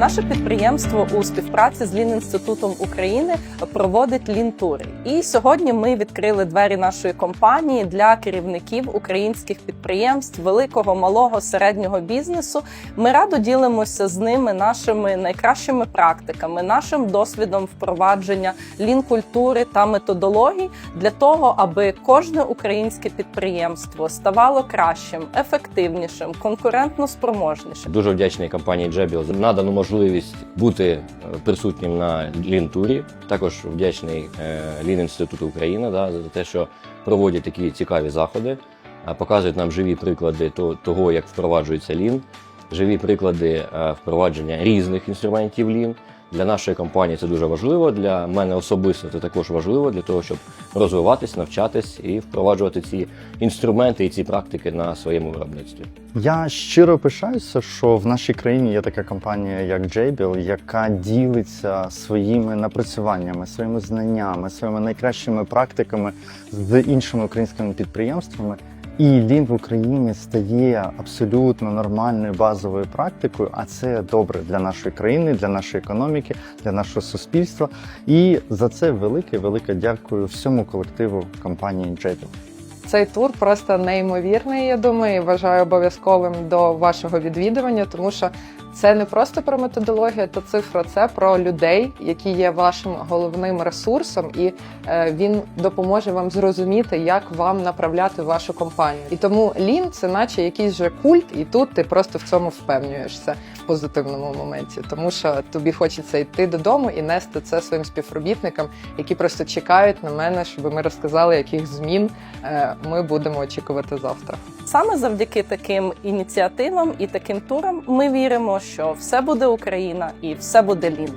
Наше підприємство у співпраці з Лін інститутом України проводить лінтури. І сьогодні ми відкрили двері нашої компанії для керівників українських підприємств, великого, малого, середнього бізнесу. Ми радо ділимося з ними нашими найкращими практиками, нашим досвідом впровадження лін-культури та методологій для того, аби кожне українське підприємство ставало кращим, ефективнішим, конкурентно спроможнішим. Дуже вдячний компанії Джебіл за надану можливість бути е, присутнім на лінтурі. Також вдячний е, Лін інституту України да, за те, що проводять такі цікаві заходи, показують нам живі приклади того, як впроваджується лін, живі приклади е, впровадження різних інструментів лін. Для нашої компанії це дуже важливо. Для мене особисто це також важливо для того, щоб розвиватись, навчатись і впроваджувати ці інструменти і ці практики на своєму виробництві. Я щиро пишаюся, що в нашій країні є така компанія, як JBL, яка ділиться своїми напрацюваннями, своїми знаннями, своїми найкращими практиками з іншими українськими підприємствами. І лін в Україні стає абсолютно нормальною базовою практикою, а це добре для нашої країни, для нашої економіки, для нашого суспільства. І за це велике, велике дякую всьому колективу компанії JBL. Цей тур просто неймовірний. Я думаю, і вважаю обов'язковим до вашого відвідування, тому що це не просто про методологію та цифра, це про людей, які є вашим головним ресурсом, і е, він допоможе вам зрозуміти, як вам направляти вашу компанію. І тому лін це наче якийсь же культ, і тут ти просто в цьому впевнюєшся в позитивному моменті, тому що тобі хочеться йти додому і нести це своїм співробітникам, які просто чекають на мене, щоб ми розказали, яких змін е, ми будемо очікувати завтра. Саме завдяки таким ініціативам і таким турам ми віримо, що все буде Україна і все буде лін.